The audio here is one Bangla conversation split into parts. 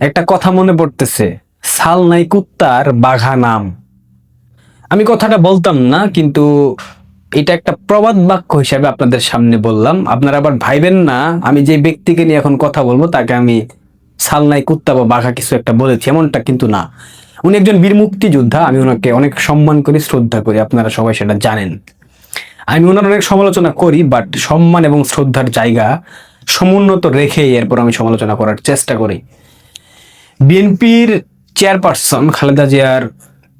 একটা কথা মনে পড়তেছে, সাল নাই কুত্তার বাঘা নাম। আমি কথাটা বলতাম না, কিন্তু এটা একটা প্রবাদ বাক্য হিসাবে আপনাদের সামনে বললাম। আপনারা আবার ভাইবেন না, আমি যে ব্যক্তিকে নিয়ে এখন কথা বলব, তাকে আমি সালনাই কুত্তা বা বাঘা কিছু একটা বলেছি, এমনটা কিন্তু না। উনি একজন বীর মুক্তিযোদ্ধা, আমি ওনাকে অনেক সম্মান করি, শ্রদ্ধা করি, আপনারা সবাই সেটা জানেন। আমি ওনার অনেক সমালোচনা করি, বাট সম্মান এবং শ্রদ্ধার জায়গা সমুন্নত রেখেই এরপর আমি সমালোচনা করার চেষ্টা করি। বিএনপির চেয়ারপারসন খালেদা জিয়ার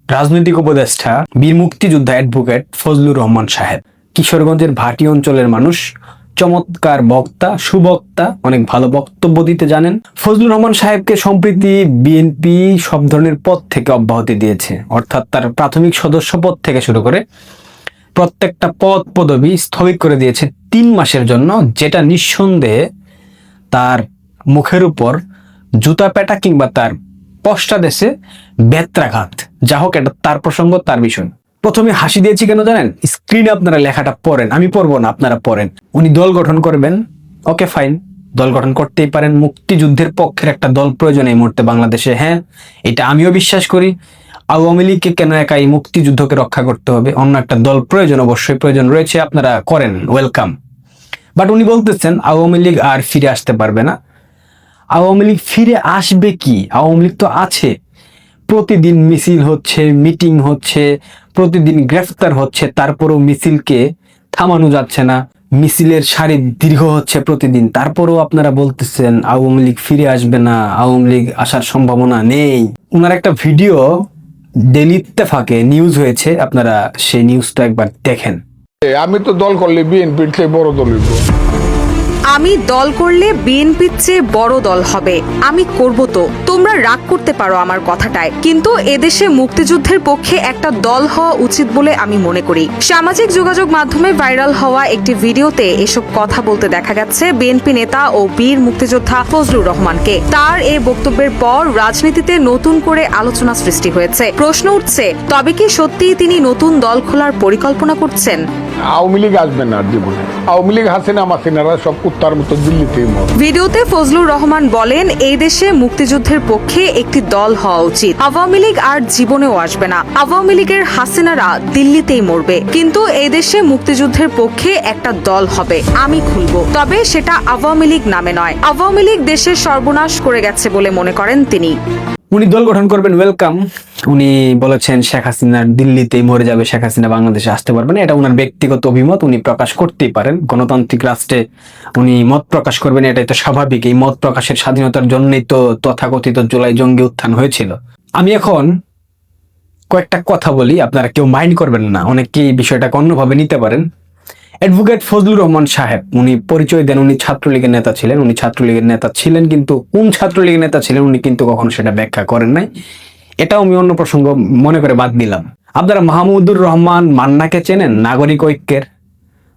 রাজনৈতিক উপদেষ্টা, বীর মুক্তিযোদ্ধা অ্যাডভোকেট ফজলুর রহমান সাহেব। কিশোরগঞ্জের ভাটি অঞ্চলের মানুষ, চমৎকার বক্তা, সুবক্তা, অনেক ভালো বক্তব্য দিতে জানেন। ফজলুর রহমান সাহেবকে সম্প্রতি বিএনপি সব ধরনের পদ থেকে অব্যাহতি দিয়েছে, অর্থাৎ তার প্রাথমিক সদস্য পদ থেকে শুরু করে প্রত্যেকটা পদ পদবি স্থগিত করে দিয়েছে তিন মাসের জন্য, যেটা নিঃসন্দেহে তার মুখের উপর জুতা পেটা কিংবা তার পশ্চাদেশে বেত্রাঘাত যা হোক, এটা তার প্রসঙ্গ, তার বিষয়। প্রথমে হাসি দিয়েছি কেন জানেন? স্ক্রিনে আপনারা লেখাটা পড়েন। আমি পড়ব না, আপনারা পড়েন। উনি দল গঠন করবেন। ওকে ফাইন দল গঠন করতেই পারেন। মুক্তিযুদ্ধের পক্ষের একটা দল প্রয়োজন এই মুহূর্তে বাংলাদেশে। হ্যাঁ এটা আমিও বিশ্বাস করি। আওয়ামী লীগকে কেন একা এই মুক্তিযুদ্ধকে রক্ষা করতে হবে? অন্য একটা দল প্রয়োজন, অবশ্যই প্রয়োজন রয়েছে। আপনারা করেন ওয়েলকাম বাট উনি বলতেছেন, আওয়ামী লীগ আর ফিরে আসতে পারবে না। আওয়ামী লীগ ফিরে আসবে কি? আওয়ামী লীগ তো আছে। প্রতিদিন মিছিল হচ্ছে, মিটিং হচ্ছে, প্রতিদিন গ্রেফতার হচ্ছে, তারপরেও মিছিলকে থামানো যাচ্ছে না। মিছিলের সারি দীর্ঘ হচ্ছে প্রতিদিন। তারপরেও আপনারা বলতেছেন, আওয়ামী লীগ ফিরে আসবে না, আওয়ামী লীগ আসার সম্ভাবনা নেই। ওনার একটা ভিডিও ডেলি ইত্তেফাকে নিউজ হয়েছে, আপনারা সেই নিউজটা একবার দেখেন। আমি তো দল করলে বিএনপির চেয়ে বড় দল আমি দল করলে বিএনপির চেয়ে বড় দল হবে। আমি করব তো। তোমরা রাগ করতে পারো আমার কথাটায়। কিন্তু এদেশে মুক্তিযুদ্ধের পক্ষে একটা দল হওয়া উচিত বলে আমি মনে করি। সামাজিক যোগাযোগ মাধ্যমে ভাইরাল হওয়া একটি ভিডিওতে এসব কথা বলতে দেখা গেছে বিএনপি নেতা ও বীর মুক্তিযোদ্ধা ফজলুর রহমানকে। তার এই বক্তব্যের পর রাজনীতিতে নতুন করে আলোচনা সৃষ্টি হয়েছে। প্রশ্ন উঠছে, তবে কি সত্যিই তিনি নতুন দল খোলার পরিকল্পনা করছেন? আওয়ামী লীগ আসবে না জীবনে আওয়ামী লীগ, হাসিনা, মাসিনারা সব কুত্তার মতো দিল্লিতেই মর ভিডিওতে ফজলুর রহমান বলেন, এই দেশে মুক্তিযুদ্ধের পক্ষে একটি দল হওয়া উচিত। আওয়ামী লীগ আর জীবনেও আসবে না। আওয়ামী লীগের হাসিনারা দিল্লিতেই মরবে। কিন্তু এই দেশে মুক্তিযুদ্ধের পক্ষে একটা দল হবে। আমি খুলব। তবে সেটা আওয়ামী লীগ নামে নয়। আওয়ামী লীগ দেশের সর্বনাশ করে গেছে বলে মনে করেন তিনি। উনি দল গঠন করবেন ওয়েলকাম উনি বলেছেন, শেখ হাসিনার দিল্লিতেই মরে যাবে, শেখ হাসিনা বাংলাদেশে আসতে পারবে না। এটা ওনার ব্যক্তিগত অভিমত, উনি প্রকাশ করতেই পারেন। গণতান্ত্রিক রাষ্ট্রে উনি মত প্রকাশ করবেন, এটাই তো স্বাভাবিক। এই মত প্রকাশের স্বাধীনতার জন্যই তো তথাকথিত জুলাই জঙ্গি উত্থান হয়েছিল। আমি এখন কয়েকটা কথা বলি, আপনারা কেউ মাইন্ড করবেন না। অনেকেই বিষয়টাকে অন্যভাবে নিতে পারেন। অ্যাডভোকেট ফজলুর রহমান সাহেব, উনি পরিচয় দেন, উনি ছাত্রলীগের নেতা ছিলেন, উনি ছাত্রলীগের নেতা ছিলেন কিন্তু কোন ছাত্রলীগের নেতা ছিলেন উনি কিন্তু কখনো সেটা ব্যাখ্যা করেন নাই। এটাও আমি অন্য প্রসঙ্গ মনে করে বাদ দিলাম। আপনারা মাহমুদুর রহমান মান্নাকে চেনেন, নাগরিক ঐক্যের?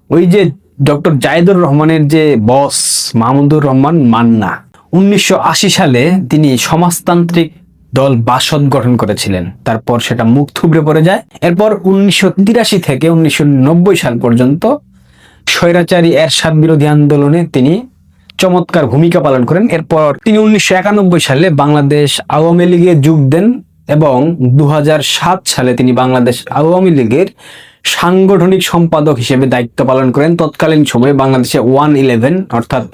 ওই যে ডক্টর জায়েদুর রহমানের যে বস মাহমুদুর রহমান মান্না, উনিশশো আশি সালে তিনি সমাজতান্ত্রিক দল বাসদ গঠন করেছিলেন। তারপর সেটা মুখ থুবড়ে পড়ে যায়। এরপর উনিশশো তিরাশি থেকে উনিশশো নব্বই সাল পর্যন্ত স্বৈরাচারী এরশাদ বিরোধী আন্দোলনে তিনি চমৎকার ভূমিকা পালন করেন। এরপর তিনি উনিশশো একানব্বই সালে বাংলাদেশ আওয়ামী লীগে যোগ দেন এবং দু হাজার সাত সালে তিনি বাংলাদেশ আওয়ামী লীগের সাংগঠনিক সম্পাদক হিসেবে দায়িত্ব পালন করেন। তৎকালীন সময়ে বাংলাদেশে ওয়ান ইলেভেন অর্থাৎ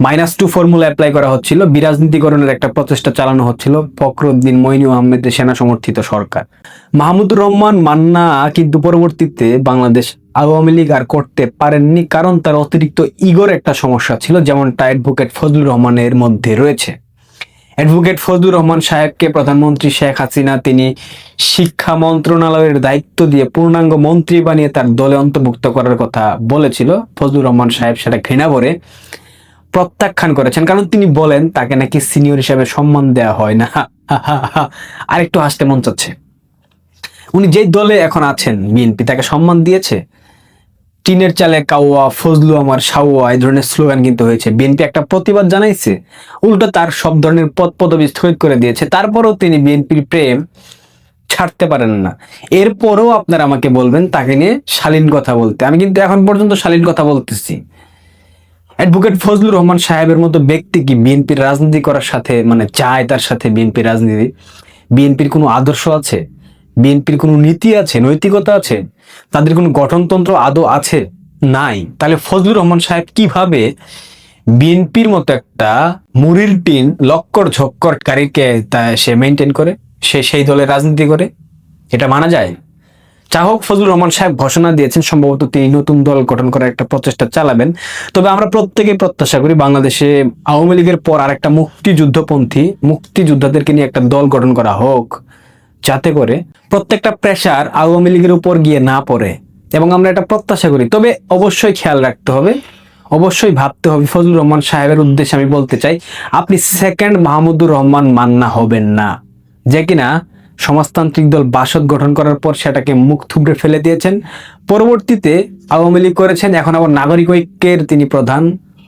মাইনাস টু ফর্মুলা অ্যাপ্লাই করা হচ্ছিল। বিরাজনীতিকরণের একটা প্রচেষ্টা চালানো হচ্ছিল ফখরুদ্দিন মইনু আহমেদের সেনা সমর্থিত সরকার। মাহমুদুর রহমান, মান্না কিন্তু পরবর্তীতে বাংলাদেশ আওয়ামী লীগ আর করতে পারেননি কারণ তার অতিরিক্ত ইগোর একটা সমস্যা ছিল, যেমনটা অ্যাডভোকেট ফজলুর রহমানের মধ্যে রয়েছে। অ্যাডভোকেট ফজলুর রহমান সাহেবকে প্রধানমন্ত্রী শেখ হাসিনা, তিনি শিক্ষা মন্ত্রণালয়ের দায়িত্ব দিয়ে পূর্ণাঙ্গ মন্ত্রী বানিয়ে তার দলে অন্তর্ভুক্ত করার কথা বলেছিল। ফজলুর রহমান সাহেব সেটা ঘৃণা করে প্রত্যাখ্যান করেছেন, কারণ তিনি বলেন তাকে নাকি সিনিয়র হিসেবে সম্মান দেওয়া হয় না। আরেকটু হাসতে মন চাচ্ছে। উনি যেই দলে এখন আছেন, বিএনপি তাকে সম্মান দিয়েছে? টিনের চালে কাওয়া, ফজলু আমার সাওয়া এই ধরনের স্লোগান কিন্তু হয়েছে। বিএনপি একটা প্রতিবাদ জানাইছে। উল্টো তার সব ধরনের পদ পদবি স্থগিত করে দিয়েছে। তারপরেও তিনি বিএনপির প্রেম ছাড়তে পারেন না। এরপরেও আপনারা আমাকে বলবেন, তাকে নিয়ে শালীন কথা বলতে। আমি কিন্তু এখন পর্যন্ত শালীন কথা বলতেছি। অ্যাডভোকেট ফজলুর রহমান সাহেবের মতো ব্যক্তি কি বিএনপির রাজনীতি করার সাথে মানে চায় তার সাথে বিএনপির রাজনীতি? বিএনপির কোনো আদর্শ আছে? বিএনপির কোনো নীতি আছে, নৈতিকতা আছে? তাদের কোনো গঠনতন্ত্র আদৌ আছে? নাই। তাহলে ফজলুর রহমান সাহেব কীভাবে বিএনপির মতো একটা মুড়ির টিন, লক্কর ঝক্করকারীকে তা সে মেনটেন করে, সে সেই দলের রাজনীতি করে? এটা মানা যায়? যা চাহক ফজলুর রহমান সাহেব ঘোষণা দিয়েছেন, সম্ভবত তিনি নতুন দল গঠন করার একটা প্রচেষ্টা চালাবেন। তবে আমরা প্রত্যেকেই প্রত্যাশা করি বাংলাদেশে আওয়ামী লীগের পর আরেকটা মুক্তিযুদ্ধপন্থী, মুক্তিযোদ্ধাদেরকে নিয়ে একটা দল গঠন করা হোক। যাতে করে প্রত্যেকটা প্রেশার আওয়ামী লীগের উপর গিয়ে না পড়ে এবং আমরা এটা প্রত্যাশা করি। তবে অবশ্যই খেয়াল রাখতে হবে, অবশ্যই ভাবতে হবে। ফজলুর রহমান সাহেবের উদ্দেশ্যে আমি বলতে চাই, আপনি সেকেন্ড মাহমুদুর রহমান মান্না হবেন না। যে কিনা সমাজতান্ত্রিক দল বাসদ গঠন করার পর সেটাকে মুখ থুবড়ে ফেলে দিয়েছেন। পরবর্তীতে আওয়ামী লীগ করেছেন, এখন আবার নাগরিক ঐক্যের তিনি প্রধান।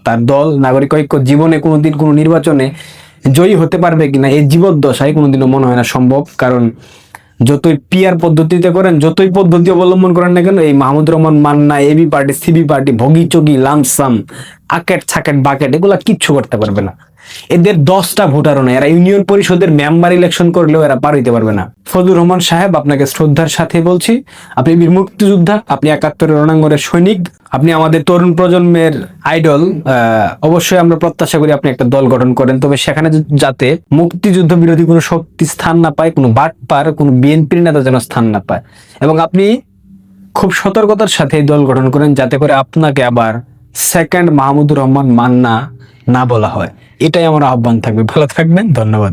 তার দল, নাগরিক ঐক্য জীবনে কোনোদিন কোনো নির্বাচনে জয়ী হতে পারবে কিনা এই জীবদ্দশায় কোনোদিনও মনে হয় না সম্ভব। কারণ যতই পিয়ার পদ্ধতিতে করেন, যতই পদ্ধতি অবলম্বন করেন না কেন, এই Mahmud Rahman, Manna AB party CB party ভগি চগি লামসাম আকেট, ছাকেট, বাকেট, এগুলা কিচ্ছু করতে পারবে না। এদের দশটা ভোটারও না এরা ইউনিয়ন পরিষদের মেম্বার ইলেকশন করলেও এরা পার হইতে পারবে না। ফজলুর রহমান সাহেব, আপনাকে শ্রদ্ধার সাথে বলছি, আপনি বীর মুক্তিযোদ্ধা, আপনি একাত্তরের রণাঙ্গনের সৈনিক, আপনি আমাদের তরুণ প্রজন্মের আইডল অবশ্যই আমরা প্রত্যাশা করি আপনি একটা দল গঠন করেন। তবে সেখানে যাতে মুক্তিযুদ্ধ বিরোধী কোনো শক্তি স্থান না পায়, কোনো বাট পার, কোনো বিএনপির নেতা যেন স্থান না পায়। এবং আপনি খুব সতর্কতার সাথে দল গঠন করেন, যাতে করে আপনাকে আবার সেকেন্ড মাহমুদুর রহমান মান্না না বলা হয়। এটাই আমার আহ্বান থাকবে। ভালো থাকবেন ধন্যবাদ।